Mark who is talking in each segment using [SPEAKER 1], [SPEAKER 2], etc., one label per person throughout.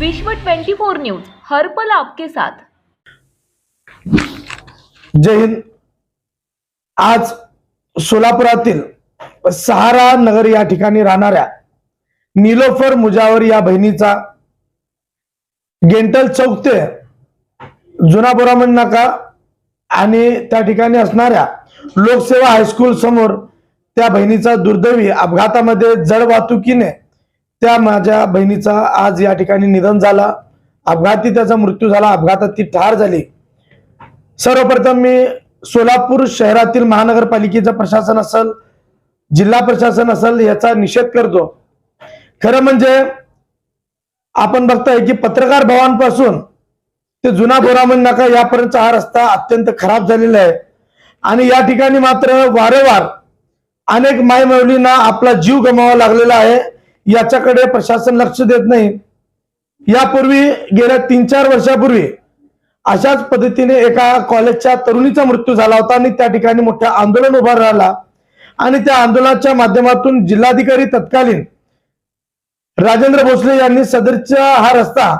[SPEAKER 1] विश्व 24 न्यूज हर पल आपके साथ.
[SPEAKER 2] जय हिंद. आज सोलापुरातील सहारा नगर या ठिकाणी राहणाऱ्या निलोफर मुजावर या बहिणीचा गेंटल चौक ते जुना बोरामण नाका आणि त्या ठिकाणी असणाऱ्या लोकसेवा हायस्कूल समोर त्या बहिणीचा दुर्दैवी अपघातामध्ये जड वाहतुकीने त्या माझ्या बहिणीचा आज या ठिकाणी निधन झाला. अपघाती त्याचा मृत्यू झाला. अपघातात ती ठार झाली. सर्वप्रथम मी सोलापूर शहरातील महानगरपालिकेचं प्रशासन असेल जिल्हा प्रशासन असेल याचा निषेध करतो. खरं म्हणजे आपण बघताय की पत्रकार भवनपासून ते जुना बोरामण नाका यापर्यंतचा हा रस्ता अत्यंत खराब झालेला आहे. आणि या ठिकाणी मात्र वारंवार अनेक मायमौलींना आपला जीव गमावा लागलेला आहे. याच्याकडे प्रशासन लक्ष देत नाही. यापूर्वी गेल्या तीन चार वर्षापूर्वी अशाच पद्धतीने एका कॉलेजच्या तरुणीचा मृत्यू झाला होता आणि त्या ठिकाणी मोठं आंदोलन उभं राहिला. आणि त्या आंदोलनाच्या माध्यमातून जिल्हाधिकारी तत्कालीन राजेंद्र भोसले यांनी सदरचा हा रस्ता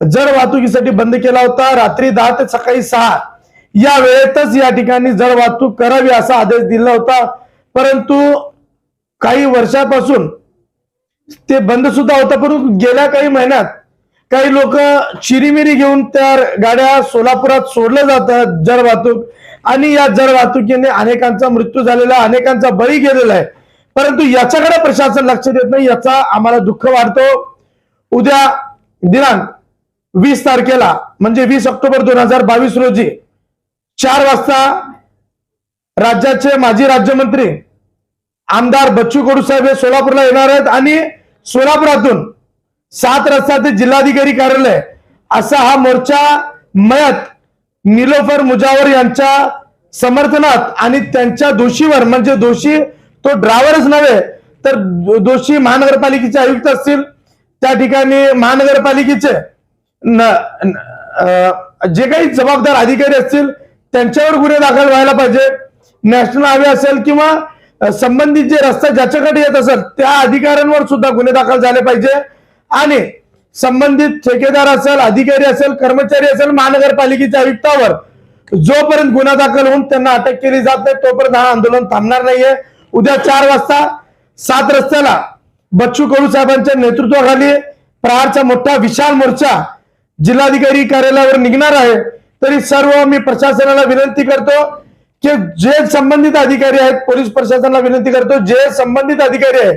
[SPEAKER 2] जड वाहतुकीसाठी बंद केला होता. रात्री दहा ते सकाळी सहा या वेळेतच या ठिकाणी जड वाहतूक करावी असा आदेश दिला होता. परंतु काही वर्षापासून ते बंद सुद्धा होतं परंतु गेल्या काही महिन्यात काही लोक चिरीमिरी घेऊन त्या गाड्या सोलापुरात सोडल्या जातात जड वाहतूक. आणि या जड वाहतुकीने अनेकांचा मृत्यू झालेला अनेकांचा बळी गेलेला आहे. परंतु याच्याकडे प्रशासन लक्ष देत नाही याचा आम्हाला दुःख वाढतो उद्या दिनांक वीस तारखेला म्हणजे वीस ऑक्टोबर दोन हजार बावीस रोजी चार वाजता राज्याचे माजी राज्यमंत्री आमदार बच्चू कडू साहेब हे सोलापूरला येणार आहेत आणि सोलापुरातून सात रस्ता ते जिल्हाधिकारी कार्यालय असा हा मोर्चा मयत निलोफर मुजावर यांच्या समर्थनात आणि त्यांच्या दोषीवर म्हणजे दोषी तो ड्रायव्हरच नव्हे तर दोषी महानगरपालिकेचे आयुक्त असतील त्या ठिकाणी महानगरपालिकेचे न- जे काही जबाबदार अधिकारी असतील त्यांच्यावर गुन्हे दाखल व्हायला पाहिजे. नॅशनल हायवे असेल किंवा संबंधित जे रस्ता ज्याच्याकडे येत असेल त्या अधिकाऱ्यांवर सुद्धा गुन्हे दाखल झाले पाहिजे. आणि संबंधित ठेकेदार असेल अधिकारी असेल कर्मचारी असेल महानगरपालिकेच्या आयुक्तावर जोपर्यंत गुन्हा दाखल होऊन त्यांना अटक केली जात नाही तोपर्यंत हा आंदोलन थांबणार नाहीये. उद्या चार वाजता सात रस्त्याला बच्चू कडू साहेबांच्या नेतृत्वाखाली प्रहारचा मोठा विशाल मोर्चा जिल्हाधिकारी कार्यालयावर निघणार आहे. तरी सर्व मी प्रशासनाला विनंती करतो की जे संबंधित अधिकारी आहेत पोलीस प्रशासनाला विनंती करतो जे संबंधित अधिकारी आहे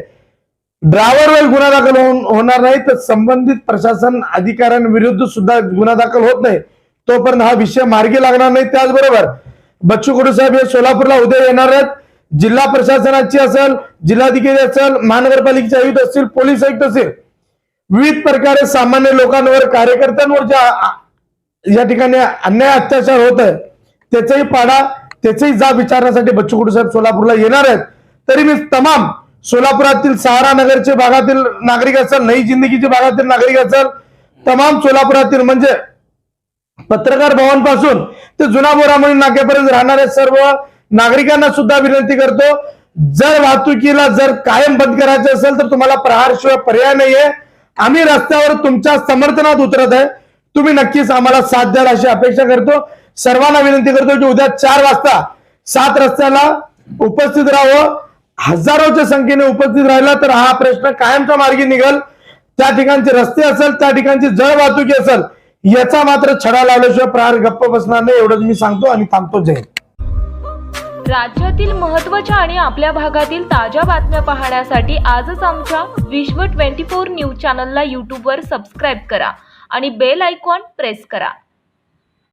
[SPEAKER 2] ड्रायव्हरवर गुन्हा दाखल होऊन- होणार नाही तर संबंधित प्रशासन अधिकाऱ्यांविरुद्ध सुद्धा गुन्हा दाखल होत नाही. तोपर्यंत हा विषय मार्गी लागणार नाही. त्याचबरोबर बच्चू कडू साहेब हे सोलापूरला उद्या येणार आहेत. जिल्हा प्रशासनाची असेल जिल्हाधिकारी असेल महानगरपालिकेचे आयुक्त असतील पोलीस आयुक्त असतील विविध प्रकारे सामान्य लोकांवर कार्यकर्त्यांवर ज्या या ठिकाणी अन्याय अत्याचार होत आहे त्याचाही पाडा त्याचाही जाब विचारण्यासाठी बच्चू कडू साहेब सोलापूरला येणार आहेत. तरी मी तमाम सोलापुरातील सहारा नगरचे भागातील नागरिक असेल नई जिंदगीचे भागातील नागरिक असेल तमाम सोलापुरातील म्हणजे पत्रकार भवनपासून ते जुना बोरामणी नाक्यापर्यंत राहणाऱ्या सर्व नागरिकांना सुद्धा विनंती करतो जर वाहतुकीला जर कायम बंद करायचं असेल तर तुम्हाला प्रहारशिवाय पर्याय नाहीये. आम्ही रस्त्यावर तुमच्या समर्थनात उतरत आहे. तुम्ही नक्कीच आम्हाला साथ द्याल अशी अपेक्षा करतो. सर्वांना विनंती करतो की उद्या चार वाजता सात रस्त्याला उपस्थित राहावं. हजारोच्या संख्येने उपस्थित राहिला तर हा प्रश्न कायमच्या मार्गी निघल. त्या ठिकाणचे रस्ते असेल त्या ठिकाणची जळ वाहतुकी असेल याचा मात्र छडा लावल्याशिवाय प्रहार गप्प बसणार नाही एवढंच मी सांगतो आणि थांबतो. जय
[SPEAKER 1] राज्यातील महत्त्वाच्या आणि आपल्या भागातील ताज्या बातम्या पाहण्यासाठी आजच आमच्या विश्व 24 न्यूज चॅनलला यूट्यूबवर सबस्क्राईब करा आणि बेल आयकॉन प्रेस करा.